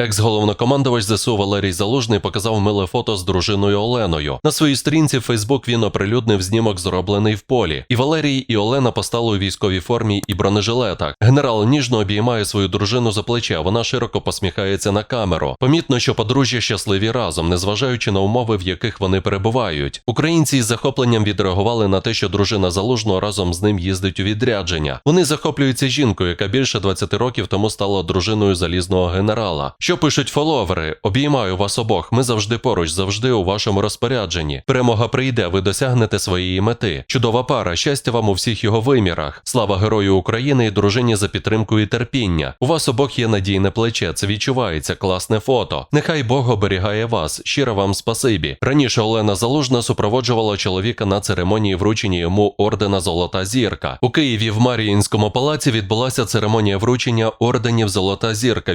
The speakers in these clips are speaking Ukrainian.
Екс-головнокомандувач ЗСУ Валерій Залужний показав миле фото з дружиною Оленою. На своїй сторінці в Фейсбук він оприлюднив знімок, зроблений в полі. І Валерій, і Олена постали у військовій формі і бронежилетах. Генерал ніжно обіймає свою дружину за плече, а вона широко посміхається на камеру. Помітно, що подружжя щасливі разом, незважаючи на умови, в яких вони перебувають. Українці із захопленням відреагували на те, що дружина залужного разом з ним їздить у відрядження. Вони захоплюються жінкою, яка більше 20 років тому стала дружиною залізного генерала. Що пишуть фоловери? Обіймаю вас обох. Ми завжди поруч, завжди у вашому розпорядженні. Перемога прийде, ви досягнете своєї мети. Чудова пара, щастя вам у всіх його вимірах. Слава герою України і дружині за підтримку і терпіння. У вас обох є надійне плече. Це відчувається класне фото. Нехай Бог оберігає вас. Щиро вам спасибі. Раніше Олена Залужна супроводжувала чоловіка на церемонії вручення йому ордена Золота зірка. У Києві в Маріїнському палаці відбулася церемонія вручення орденів Золота зірка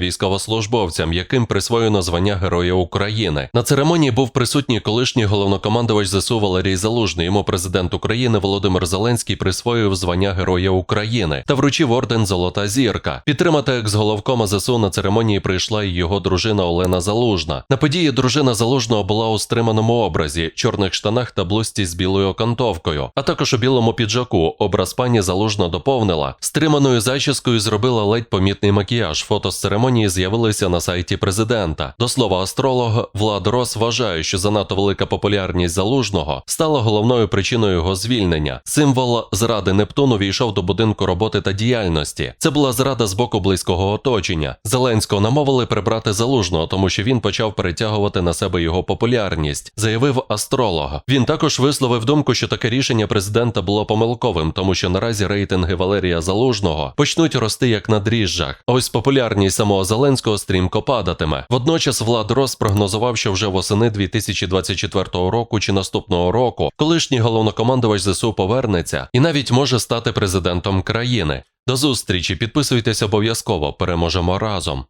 військовослужбовцям, яким присвоєно звання Героя України. На церемонії був присутній колишній головнокомандувач ЗСУ Валерій Залужний. Йому президент України Володимир Зеленський присвоїв звання Героя України та вручив орден Золота зірка. Підтримати екс-головкома ЗСУ на церемонії прийшла і його дружина Олена Залужна. На події дружина Залужного була у стриманому образі, чорних штанах та блузці з білою окантовкою, а також у білому піджаку. Образ пані Залужна доповнила. Стриманою зачіскою зробила ледь помітний макіяж. Фото з церемонії з'явилися на сайті президента. До слова, астролог Влад Рос вважає, що занадто велика популярність залужного стала головною причиною його звільнення. Символ зради Нептуну війшов до будинку роботи та діяльності. Це була зрада з боку близького оточення. Зеленського намовили прибрати залужного, тому що він почав перетягувати на себе його популярність, заявив астролог. Він також висловив думку, що таке рішення президента було помилковим, тому що наразі рейтинги Валерія Залужного почнуть рости як на дріжджах. Ось популярність самого Зеленського стрімко падатиме. Водночас Влад Рос прогнозував, що вже восени 2024 року чи наступного року колишній головнокомандувач ЗСУ повернеться і навіть може стати президентом країни. До зустрічі, підписуйтесь обов'язково, переможемо разом.